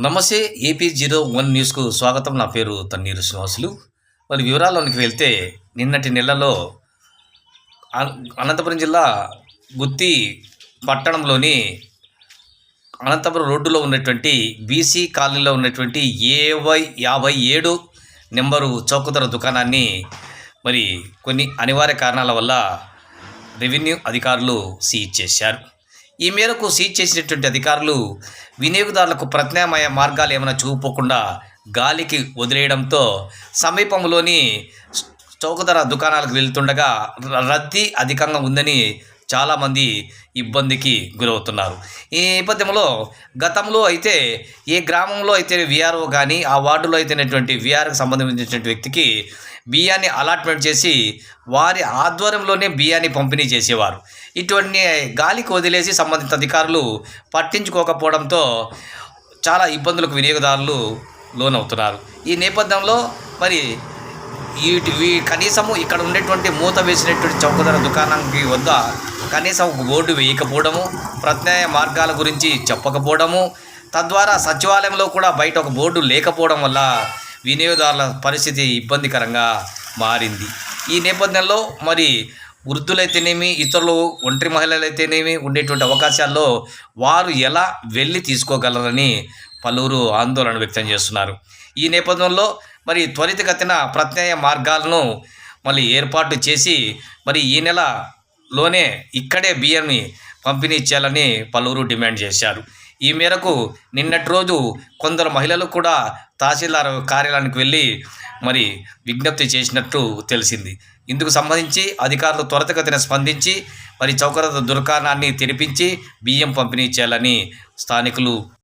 నమస్తే AP zero one న్యూస్కు స్వాగతం. నా పేరు తన్నీరు శ్రీనివాసులు. మరి వివరాల్లోనికి వెళ్తే నిన్నటి నెలలో అన- అనంతపురం జిల్లా గుత్తి పట్టణంలోని అనంతపురం రోడ్డులో ఉన్నటువంటి బీసీ కాలనీలో ఉన్నటువంటి ఏవై యాభై ఏడు నెంబరు చౌకధర దుకాణాన్ని మరి కొన్ని అనివార్య కారణాల వల్ల రెవెన్యూ అధికారులు సీజ్ చేశారు. ఈ మేరకు సీజ్ చేసినటువంటి అధికారులు వినియోగదారులకు ప్రత్యామ్నాయ మార్గాలు ఏమైనా చూపకుండా గాలికి వదిలేయడంతో సమీపంలోని చౌకధర దుకాణాలకు వెళ్తుండగా రద్దీ అధికంగా ఉందని చాలామంది ఇబ్బందికి గురవుతున్నారు. ఈ నేపథ్యంలో గతంలో అయితే ఏ గ్రామంలో అయితే విఆర్ఓ కానీ ఆ వార్డులో అయితేనేటువంటి విఆర్కి సంబంధించినటువంటి వ్యక్తికి బియ్యాన్ని అలాట్మెంట్ చేసి వారి ఆధ్వర్యంలోనే బియ్యాన్ని పంపిణీ చేసేవారు. ఇటువంటి గాలికి వదిలేసి సంబంధిత అధికారులు పట్టించుకోకపోవడంతో చాలా ఇబ్బందులకు వినియోగదారులు లోనవుతున్నారు. ఈ నేపథ్యంలో మరి వీటి వీ కనీసము ఇక్కడ ఉండేటువంటి మూత వేసినటువంటి చౌకధర దుకాణానికి వద్ద కనీసం బోర్డు వేయకపోవడము ప్రత్యాయ మార్గాల గురించి చెప్పకపోవడము తద్వారా సచివాలయంలో కూడా బయట ఒక బోర్డు లేకపోవడం వల్ల వినియోగదారుల పరిస్థితి ఇబ్బందికరంగా మారింది. ఈ నేపథ్యంలో మరి వృద్ధులైతేనేమి ఇతరులు ఒంటరి మహిళలైతేనేమి ఉండేటువంటి అవకాశాల్లో వారు ఎలా వెళ్ళి తీసుకోగలరని పలువురు ఆందోళన వ్యక్తం చేస్తున్నారు. ఈ నేపథ్యంలో మరి త్వరితగతిన ప్రత్యయ మార్గాలను మళ్ళీ ఏర్పాటు చేసి మరి ఈ నెలలోనే ఇక్కడే బియ్యాన్ని పంపిణీ చేయాలని పలువురు డిమాండ్ చేశారు. ఈ మేరకు నిన్నటి రోజు కొందరు మహిళలు కూడా తహసీల్దార్ కార్యాలయానికి వెళ్ళి మరి విజ్ఞప్తి చేసినట్టు తెలిసింది. ఇందుకు సంబంధించి అధికారులు త్వరితగతిన స్పందించి మరి చౌకరత దుర్కాణాన్ని తెరిపించి బియ్యం పంపిణీ చేయాలని స్థానికులు